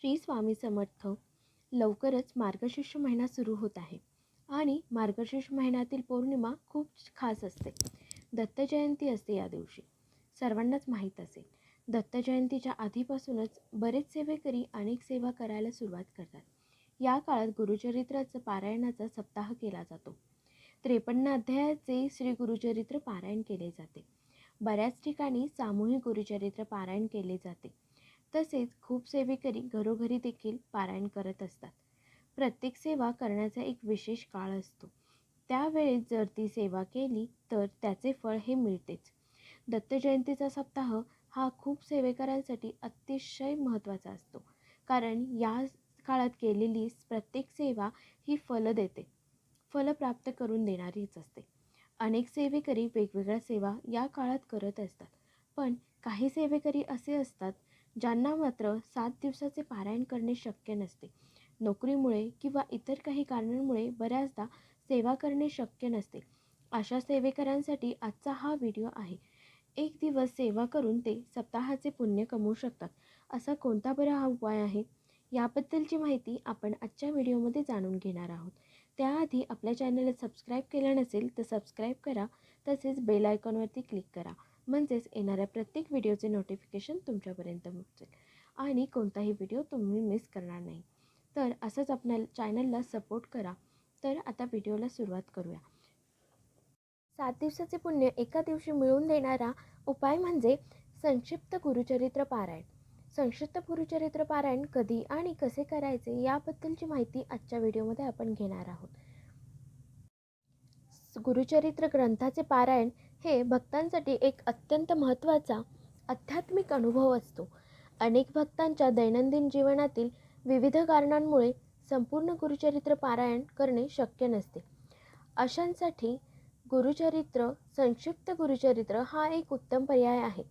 श्री स्वामी समर्थ लवकरच मार्गशीर्ष महिना सुरू होत आहे आणि मार्गशीर्ष महिन्यातील पौर्णिमा खूप खास असते. दत्त जयंती असते या दिवशी. सर्वांनाच माहीत असेल दत्त जयंतीच्या आधीपासूनच बरेच सेवेकरी अनेक सेवा करायला सुरुवात करतात. या काळात गुरुचरित्राचं पारायणाचा सप्ताह केला जातो. त्रेपन्न अध्यायाचे श्री गुरुचरित्र पारायण केले जाते. बऱ्याच ठिकाणी सामूहिक गुरुचरित्र पारायण केले जाते. तसेच खूप सेवेकरी घरोघरी देखील पारायण करत असतात. प्रत्येक सेवा करण्याचा एक विशेष काळ असतो. त्यावेळेस जर ती सेवा केली तर त्याचे फळ हे मिळतेच. दत्त जयंतीचा सप्ताह हा खूप सेवेकरांसाठी अतिशय महत्त्वाचा असतो. कारण या काळात केलेली प्रत्येक सेवा ही फल देते. फलं प्राप्त करून देणारीच असते. अनेक सेवेकरी वेगवेगळ्या सेवा या काळात करत असतात. पण काही सेवेकरी असे असतात ज्यांना मात्र सात दिवसाचे पारायण करणे शक्य नसते. नोकरीमुळे किंवा इतर काही कारणांमुळे बऱ्याचदा सेवा करणे शक्य नसते. अशा सेवेकरांसाठी आजचा हा व्हिडिओ आहे. एक दिवस सेवा करून ते सप्ताहाचे पुण्य कमवू शकतात. असा कोणता बरा हा उपाय आहे? याबद्दलची माहिती आपण आजच्या व्हिडिओमध्ये जाणून घेणार आहोत. त्याआधी आपल्या चॅनलला सबस्क्राईब केलं नसेल तर सबस्क्राईब करा. तसेच बेल आयकॉनवरती क्लिक करा. म्हणजेच येणाऱ्या प्रत्येक व्हिडिओचे नोटिफिकेशन तुमच्यापर्यंत पोहोचेल. आणि कोणताही व्हिडिओ तुम्ही मिस करणार नाही. तर असंच आपल्या चॅनलला सपोर्ट करा. तर आता व्हिडिओला सुरुवात करूया. सात दिवसाचे पुण्य एका दिवशी मिळवून देणारा उपाय म्हणजे संक्षिप्त गुरुचरित्र पारायण. संक्षिप्त गुरुचरित्र पारायण कधी आणि कसे करायचे याबद्दलची माहिती आजच्या व्हिडिओमध्ये आपण घेणार आहोत. गुरुचरित्र ग्रंथाचे पारायण हे भक्तांसाठी एक अत्यंत महत्त्वाचा आध्यात्मिक अनुभव असतो. अनेक भक्तांच्या दैनंदिन जीवनातील विविध कारणांमुळे संपूर्ण गुरुचरित्र पारायण करणे शक्य नसते. अशांसाठी गुरुचरित्र संक्षिप्त गुरुचरित्र हा एक उत्तम पर्याय आहे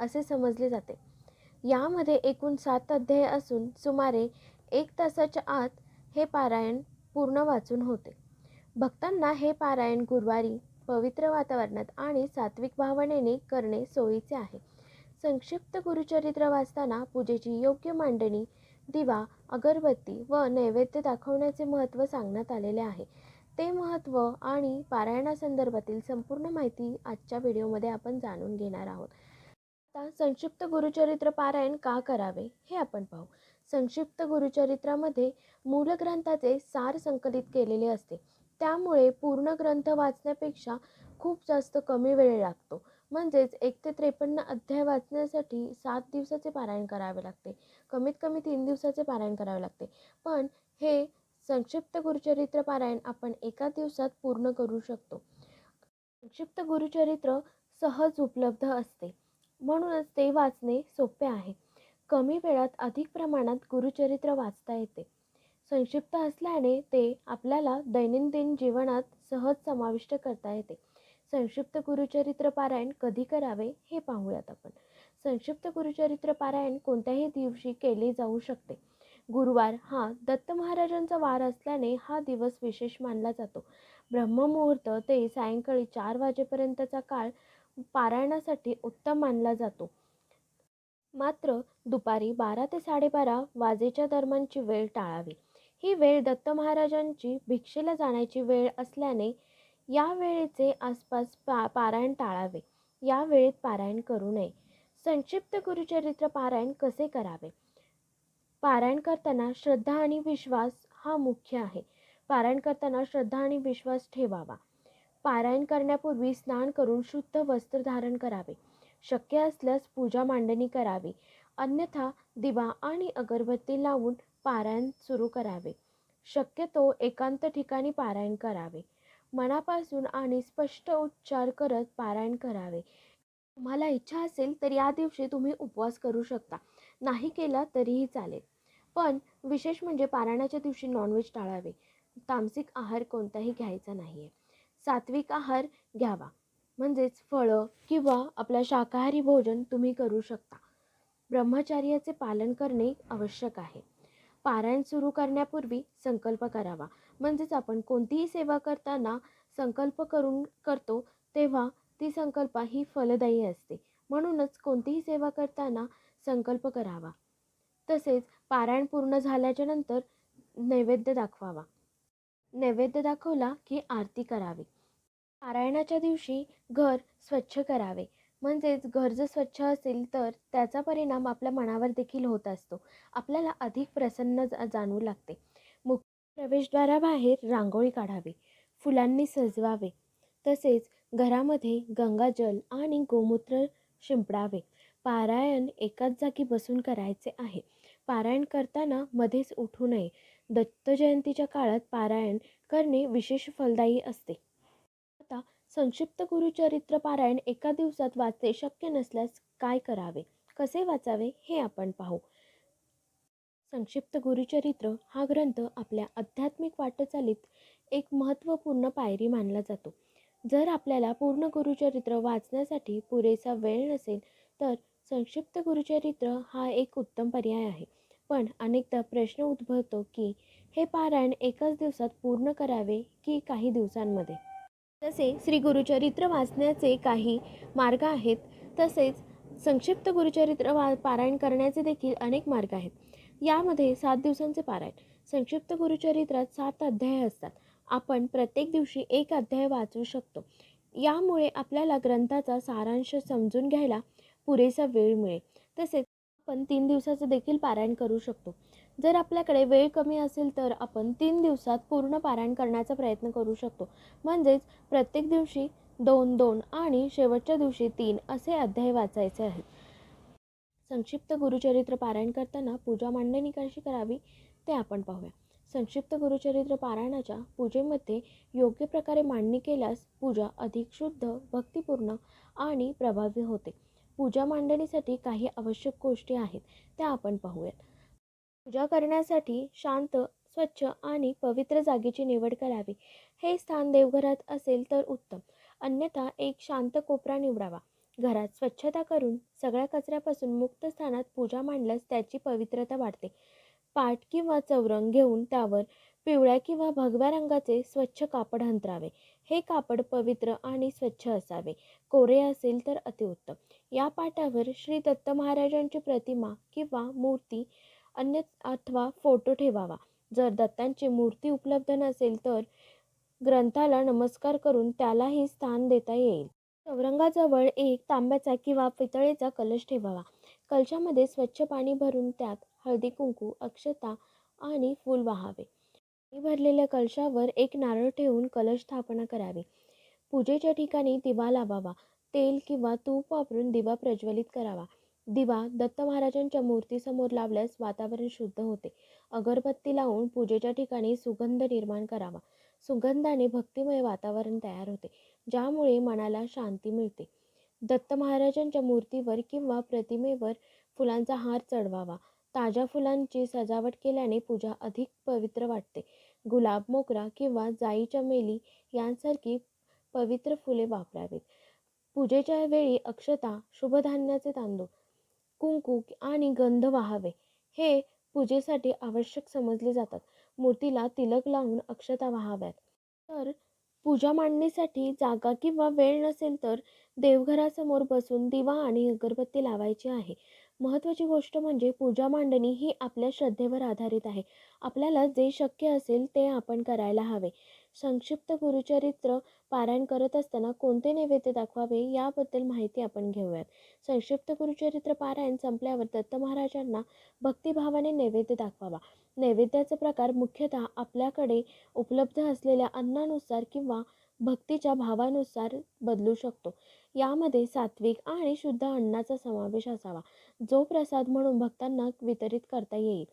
असे समजले जाते. यामध्ये एकूण सात अध्याय असून सुमारे एक तासाच्या आत हे पारायण पूर्ण वाचून होते. भक्तांना हे पारायण गुरुवारी पवित्र वातावरणात आणि सात्विक भावनेने करणे सोयीचे आहे. संक्षिप्त गुरुचरित्र वाचताना पूजेची योग्य मांडणी दिवा अगरबत्ती व नैवेद्य दाखवण्याचे महत्त्व सांगण्यात आलेले आहे. ते महत्त्व आणि पारायणासंदर्भातील संपूर्ण माहिती आजच्या व्हिडिओमध्ये आपण जाणून घेणार आहोत. आता संक्षिप्त गुरुचरित्र पारायण का करावे हे आपण पाहू. संक्षिप्त गुरुचरित्रामध्ये मूल ग्रंथाचे सार संकलित केलेले असते. त्यामुळे पूर्ण ग्रंथ वाचण्यापेक्षा खूप जास्त कमी वेळ लागतो. म्हणजेच एक ते त्रेपन्न अध्याय वाचण्यासाठी सात दिवसाचे पारायण करावे लागते. कमीत कमी तीन दिवसाचे पारायण करावे लागते. पण हे संक्षिप्त गुरुचरित्र पारायण आपण एका दिवसात पूर्ण करू शकतो. संक्षिप्त गुरुचरित्र सहज उपलब्ध असते. म्हणूनच ते वाचणे सोपे आहे. कमी वेळात अधिक प्रमाणात गुरुचरित्र वाचता येते. संक्षिप्त असल्याने ते आपल्याला दैनंदिन जीवनात सहज समाविष्ट करता येते. संक्षिप्त गुरुचरित्र पारायण कधी करावे हे पाहूयात आपण. संक्षिप्त गुरुचरित्र पारायण कोणत्याही दिवशी केले जाऊ शकते. गुरुवार हा दत्त महाराजांचा वार असल्याने हा दिवस विशेष मानला जातो. ब्रह्ममुहूर्त ते सायंकाळी चार वाजेपर्यंतचा काळ पारायणासाठी उत्तम मानला जातो. मात्र दुपारी बारा ते साडेबारा वाजेच्या दरम्यानची वेळ टाळावी. ही वेळ दत्त महाराजांची भिक्षेला जाण्याची वेळ असल्याने या वेळेचे आसपास पा पारायण टाळावे. या वेळेत पारायण करू नये. संक्षिप्त गुरुचरित्र पारायण कसे करावे? पारायण करताना श्रद्धा आणि विश्वास हा मुख्य आहे. पारायण करताना श्रद्धा आणि विश्वास ठेवावा. पारायण करण्यापूर्वी स्नान करून शुद्ध वस्त्र धारण करावे. शक्य असल्यास पूजा मांडणी करावी. अन्यथा दिवा आणि अगरबत्ती लावून पारायण सुरू करावे. शक्यतो एकांत ठिकाणी पारायण करावे. मनापासून आणि स्पष्ट उच्चार करत पारायण करावे. तुम्हाला इच्छा असेल तर या दिवशी तुम्ही उपवास करू शकता. नाही केला तरीही चालेल. पण विशेष म्हणजे पारायणाच्या दिवशी नॉनव्हेज टाळावे. तामसिक आहार कोणताही घ्यायचा नाही आहे सात्विक आहार घ्यावा. म्हणजेच फळं किंवा आपलं शाकाहारी भोजन तुम्ही करू शकता. ब्रह्मचार्याचे पालन करणे आवश्यक आहे. पारायण सुरू करण्यापूर्वी संकल्प करावा. म्हणजेच आपण कोणतीही सेवा करताना संकल्प करून करतो तेव्हा ती संकल्पा ही फलदायी असते. म्हणूनच कोणतीही सेवा करताना संकल्प करावा. तसेच पारायण पूर्ण झाल्याच्यानंतर नैवेद्य दाखवावा. नैवेद्य दाखवला की आरती करावी. पारायणाच्या दिवशी घर स्वच्छ करावे. म्हणजेच घर जर स्वच्छ असेल तर त्याचा परिणाम आपल्या मनावर देखील होत असतो. आपल्याला अधिक प्रसन्न जा जाणवू लागते. मुख्य प्रवेशद्वाराबाहेर रांगोळी काढावी फुलांनी सजवावे तसेच घरामध्ये गंगाजल आणि गोमूत्र शिंपडावे. पारायण एकाच जागी बसून करायचे आहे. पारायण करताना मध्येच उठू नये. दत्त जयंतीच्या काळात पारायण करणे विशेष फलदायी असते. आता संक्षिप्त गुरुचरित्र पारायण एका दिवसात वाचणे शक्य नसल्यास काय करावे? कसे वाचावे? हे आपण पाहू. संक्षिप्त गुरुचरित्र हा ग्रंथ आपल्या आध्यात्मिक वाटचालीत एक महत्त्वपूर्ण पायरी मानला जातो. जर आपल्याला पूर्ण गुरुचरित्र वाचण्यासाठी पुरेसा वेळ नसेल तर संक्षिप्त गुरुचरित्र हा एक उत्तम पर्याय आहे. पण अनेकदा प्रश्न उद्भवतो की हे पारायण एकाच दिवसात पूर्ण करावे की काही दिवसांमध्ये? तसे श्री गुरुचरित्र वाचण्याचे काही मार्ग आहेत. तसेच संक्षिप्त गुरुचरित्र वा पारायण करण्याचे देखील अनेक मार्ग आहेत. यामध्ये सात दिवसांचे पारायण संक्षिप्त गुरुचरित्रात सात अध्याय असतात. आपण प्रत्येक दिवशी एक अध्याय वाचू शकतो. यामुळे आपल्याला ग्रंथाचा सारांश समजून घ्यायला पुरेसा वेळ मिळेल. तसेच आपण तीन दिवसाचे देखील पारायण करू शकतो. जर आपल्याकडे वेळ कमी असेल तर आपण तीन दिवसात पूर्ण पारायण करण्याचा प्रयत्न करू शकतो. म्हणजेच प्रत्येक दिवशी दोन दोन आणि शेवटच्या दिवशी तीन असे अध्याय वाचायचे आहेत. संक्षिप्त गुरुचरित्र पारायण करताना पूजा मांडणी कशी करावी ते आपण पाहूया. संक्षिप्त गुरुचरित्र पारायणाच्या पूजेमध्ये योग्य प्रकारे मांडणी केल्यास पूजा अधिक शुद्ध भक्तिपूर्ण आणि प्रभावी होते. पूजा मांडणीसाठी काही आवश्यक गोष्टी आहेत त्या आपण पाहूयात. पूजा करण्यासाठी शांत स्वच्छ आणि पवित्र जागेची निवड करावी. हे स्थान देवघरात असेल तर उत्तम. अन्यथा एक शांत कोपरा निवडावा. घरात स्वच्छता करून सगळ्या कचऱ्यापासून मुक्त स्थानात पूजा मांडल्यास त्याची पवित्रता वाढते. पाट किंवा चौरंग घेऊन त्यावर पिवळ्या किंवा भगव्या रंगाचे स्वच्छ कापड अंतरावे. हे कापड पवित्र आणि स्वच्छ असावे. कोरे असेल तर अतिउत्तम. या पाटावर श्री दत्त महाराजांची प्रतिमा किंवा मूर्ती अन्य अथवा फोटो ठेवावा. जर दत्तांची मूर्ती उपलब्ध नसेल तर ग्रंथाला नमस्कार करून त्यालाही स्थान देता येईल. चौरंगाजवळ एक तांब्याचा किंवा पितळेचा कलश ठेवावा. कलशामध्ये स्वच्छ पाणी भरून त्यात हळदी कुंकू अक्षता आणि फूल वाहावे. पाणी भरलेल्या कलशावर एक नारळ ठेवून कलश स्थापना करावी. पूजेच्या ठिकाणी दिवा लावावा. तेल किंवा तूप वापरून दिवा प्रज्वलित करावा. दिवा दत्त महाराजांच्या मूर्तीसमोर लावल्यास वातावरण शुद्ध होते. अगरबत्ती लावून पूजेच्या ठिकाणी सुगंध निर्माण करावा. सुगंधाने भक्तिमय वातावरण तयार होते ज्यामुळे मनाला शांती मिळते. दत्त महाराजांच्या मूर्तीवर किंवा प्रतिमेवर फुलांचा हार चढवावा. ताज्या फुलांची सजावट केल्याने पूजा अधिक पवित्र वाटते. गुलाब मोगरा किंवा जाई चमेली यांसारखी पवित्र फुले वापरावीत. पूजेच्या वेळी अक्षता शुभधान्याचे तांदूळ कुंकू आणि गंध वाहावे. हे पूजेसाठी आवश्यक समजले जातात. मूर्तीला तिलक लावून अक्षता वाहाव्यात. तर पूजा मांडणीसाठी जागा किंवा वेळ नसेल तर देवघरासमोर बसून दिवा आणि अगरबत्ती लावायची आहे. महत्त्वाची गोष्ट म्हणजे पूजा मांडणी ही आपल्या श्रद्धेवर आधारित आहे. आपल्याला जे शक्य असेल ते आपण करायला हवे. संक्षिप्त गुरुचरित्र पारायण करत असताना कोणते नैवेद्य दाखवावे याबद्दल माहिती आपण घेऊयात. संक्षिप्त गुरुचरित्र पारायण संपल्यावर दत्त महाराजांना भक्तिभावाने नैवेद्य दाखवावा. नैवेद्याचा प्रकार मुख्यतः आपल्याकडे उपलब्ध असलेल्या अन्नानुसार किंवा भक्तीच्या भावानुसार बदलू शकतो. यामध्ये सात्विक आणि शुद्ध अन्नाचा समावेश असावा. जो प्रसाद म्हणून भक्तांना वितरित करता येईल.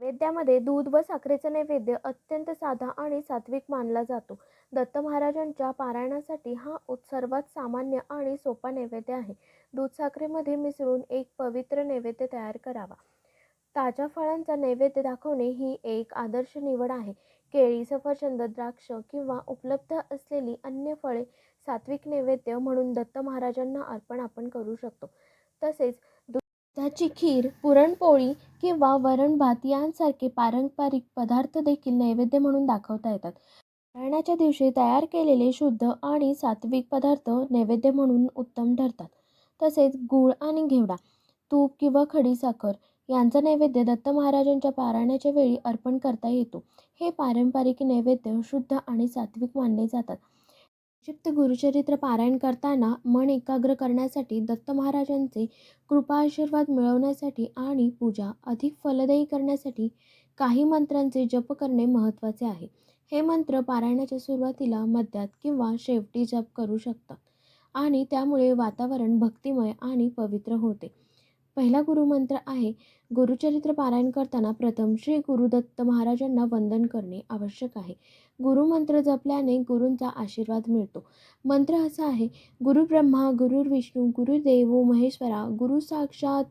नैवेद्यामध्ये दूध व साखरेचा नैवेद्य अत्यंत साधा आणि सात्विक मानला जातो. दत्त महाराजांच्या पारायणासाठी हा सर्वात सामान्य आणि सोपा नैवेद्य आहे. दूध साखरेमध्ये मिसळून एक पवित्र नैवेद्य तयार करावा. ताज्या फळांचा नैवेद्य दाखवणे ही एक आदर्श निवड आहे. केळी सफरचंद द्राक्ष किंवा उपलब्ध असलेली अन्य फळे सात्विक नैवेद्य म्हणून दत्त महाराजांना अर्पण आपण करू शकतो. तसेच दुधाची खीर पुरणपोळी किंवा वरण भात यांसारखे पारंपरिक पदार्थ देखील नैवेद्य म्हणून दाखवता येतात. पारायणाच्या दिवशी तयार केलेले शुद्ध आणि सात्विक पदार्थ नैवेद्य म्हणून उत्तम ठरतात. तसेच गूळ आणि घेवडा तूप किंवा खडीसाखर यांचा नैवेद्य दत्त महाराजांच्या पारायणाच्या वेळी अर्पण करता येतो. हे पारंपरिक नैवेद्य शुद्ध आणि सात्विक मानले जातात. संक्षिप्त गुरुचरित्र पारायण करताना मन एकाग्र करण्यासाठी दत्त महाराजांचे कृपा आशीर्वाद मिळवण्यासाठी आणि पूजा अधिक फलदायी करण्यासाठी काही मंत्रांचे जप करणे महत्त्वाचे आहे. हे मंत्र पारायणाच्या सुरुवातीला मध्यात किंवा शेवटी जप करू शकतात आणि त्यामुळे वातावरण भक्तिमय आणि पवित्र होते. पहिला गुरुमंत्र आहे गुरुचरित्र पारायण करताना प्रथम श्री गुरुदत्त महाराजांना वंदन करणे आवश्यक आहे. गुरुमंत्र जपल्याने गुरूंचा आशीर्वाद मिळतो. मंत्र असा आहे गुरुब्रह्मा गुरुर्विष्णू गुरुदेवो महेश्वरा गुरु साक्षात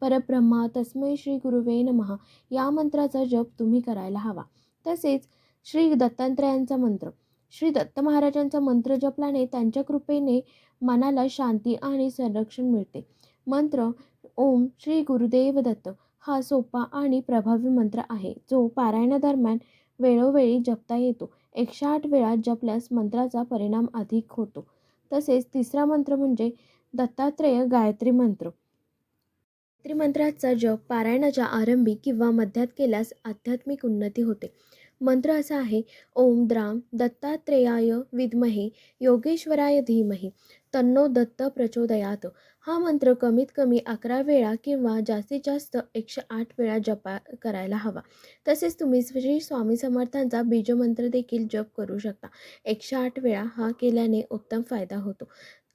परब्रह्मा तस्मै श्री गुरुवे नमहा या मंत्राचा जप तुम्ही करायला हवा. तसेच श्री दत्तात्रयांचा मंत्र. श्री दत्त महाराजांचा मंत्र जपल्याने त्यांच्या कृपेने मनाला शांती आणि संरक्षण मिळते. मंत्र ओम श्री गुरुदेव दत्त. हा सोपा आणि प्रभावी मंत्र आहे जो पारायणादरम्यान वेळोवेळी जपता येतो. एकशे आठ वेळा जपल्यास मंत्राचा परिणाम अधिक होतो. तसेच तिसरा मंत्र म्हणजे दत्तात्रेय गायत्री मंत्र. गायत्री मंत्राचा जप पारायणाच्या आरंभी किंवा मध्यात केल्यास आध्यात्मिक उन्नती होते. मंत्र असा आहे ओम द्राम दत्तात्रेयाय विद्महे योगेश्वराय धीमहि. तन्नो दत्त प्रचोदयात. हा मंत्र कमीत कमी अकरा वेळा किंवा जास्तीत जास्त एकशे आठ वेळा जपा करायला हवा. तसेच तुम्ही श्री स्वामी समर्थांचा बीजमंत्र देखील जप करू शकता. एकशे आठ वेळा हा केल्याने उत्तम फायदा होतो.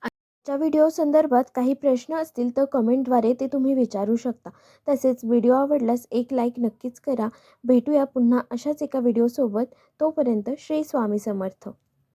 आजच्या व्हिडिओ संदर्भात काही प्रश्न असतील तर कमेंटद्वारे ते तुम्ही विचारू शकता. तसेच व्हिडिओ आवडल्यास एक लाईक नक्कीच करा. भेटूया पुन्हा अशाच एका व्हिडिओसोबत. तोपर्यंत श्री स्वामी समर्थ.